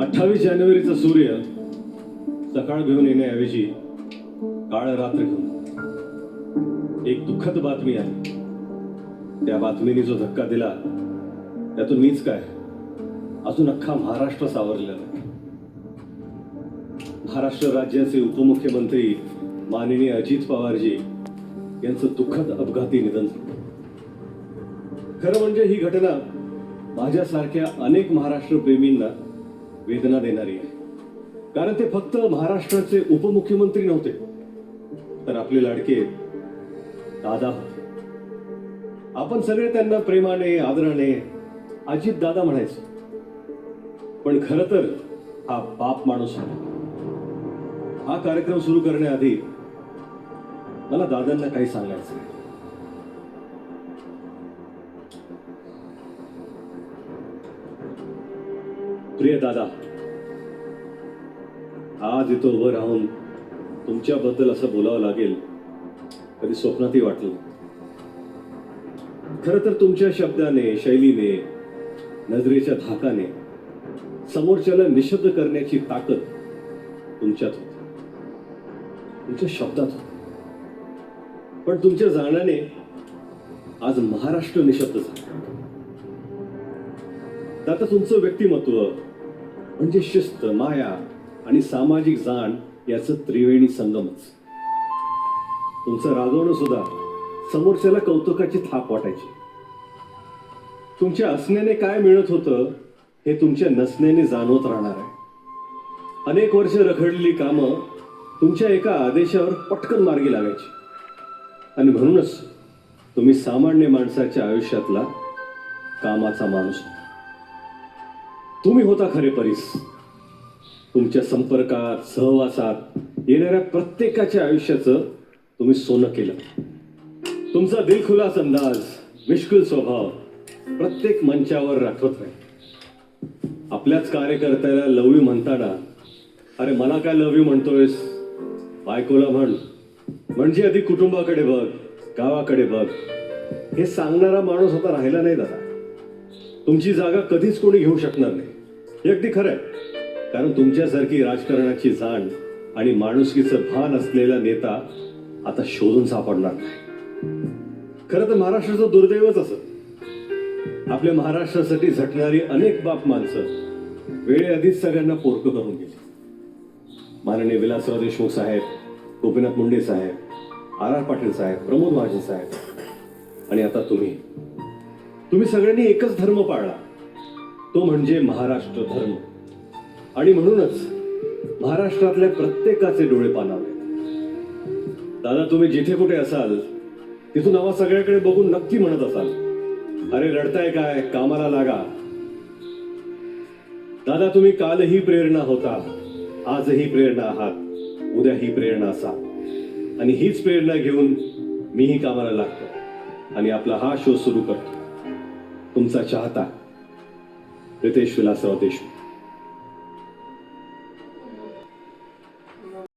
अठ्ठावीस जानेवारीचा सूर्य सकाळ घेऊन येण्याऐवजी काळ रात्र घेऊन एक दुःखद बातमी आहे. त्या बातमीने जो धक्का दिला त्यातून मीच काय? अजून अख्खा महाराष्ट्र सावरलेला आहे महाराष्ट्र राज्याचे उपमुख्यमंत्री माननीय अजित पवारजी यांचं दुःखद अपघाती निधन झालं. खरं म्हणजे ही घटना माझ्यासारख्या अनेक महाराष्ट्र प्रेमींना वेदना देणारी आहे. कारण ते फक्त महाराष्ट्राचे उपमुख्यमंत्री नव्हते तर आपले लाडके दादा होते. आपण सगळे त्यांना प्रेमाने आदराने अजित दादा म्हणायचो. पण खर तर हा बाप माणूस आहे हा कार्यक्रम सुरू करण्याआधी मला दादांना काही सांगायचं प्रिय दादा आज इथं उभं राहून तुमच्याबद्दल असं बोलावं लागेल कधी स्वप्नातही वाटलं खर तर तुमच्या शब्दाने शैलीने नजरेच्या धाकाने समोरच्याला निशब्द करण्याची ताकद तुमच्यात होती. तुमच्या शब्दात होती. पण तुमच्या जाण्याने आज महाराष्ट्र निशब्द झाला. आता तुमचं व्यक्तिमत्व म्हणजे शिस्त माया आणि सामाजिक जाण याचं त्रिवेणी संगमच. तुमचं रागवणं सुद्धा समोरच्याला कौतुकाची थाप वाटायची. तुमच्या असण्याने काय मिळत होतं हे तुमच्या नसण्याने जाणवत राहणार आहे. अनेक वर्ष रखडलेली कामं तुमच्या एका आदेशावर पटकन मार्गी लागायची. आणि म्हणूनच तुम्ही सामान्य माणसाच्या आयुष्यातला कामाचा माणूस. होता तुम्ही होता खरे परीस. तुमच्या संपर्कात सहवासात येणाऱ्या प्रत्येकाच्या आयुष्याचं तुम्ही सोनं केलं. तुमचा दिलखुलास अंदाज मिश्किल स्वभाव प्रत्येक मंचावर राखवत नाही. आपल्याच कार्यकर्त्याला लवी म्हणताना अरे मला काय लवी यू म्हणतोयस? बायकोला म्हण म्हणजे आधी कुटुंबाकडे बघ गावाकडे बघ. हे सांगणारा माणूस आता राहिला नाही दादा. तुमची जागा कधीच कोणी घेऊ शकणार नाही. हे अगदी खरं आहे. कारण तुमच्यासारखी राजकारणाची जाण आणि माणुसकीचं भान असलेला नेता आता शोधून सापडणार नाही. खरं तर महाराष्ट्राचं दुर्दैवच असं. आपल्या महाराष्ट्रासाठी झटणारी अनेक बाप माणसं वेळेआधीच सगळ्यांना पोरकं करून गेली. माननीय विलासराव देशमुख साहेब गोपीनाथ मुंडे साहेब आर आर पाटील साहेब प्रमोद महाजन साहेब आणि आता तुम्ही. तुम्ही सगळ्यांनी एकच धर्म पाळला. तो म्हणजे महाराष्ट्र धर्म. आणि म्हणूनच महाराष्ट्रातल्या प्रत्येकाचे डोळे पानावे दादा तुम्ही जिथे कुठे असाल तिथून आवाज सगळ्याकडे बघून नक्की म्हणत असाल. अरे रडताय काय? कामाला लागा. दादा तुम्ही कालही प्रेरणा होता. आजही प्रेरणा आहात. उद्याही प्रेरणा असा. आणि हीच प्रेरणा घेऊन मीही कामाला लागतो. आणि आपला हा शो सुरू करतो. तुमचा चाहता. रितेश विलासराव देशमुख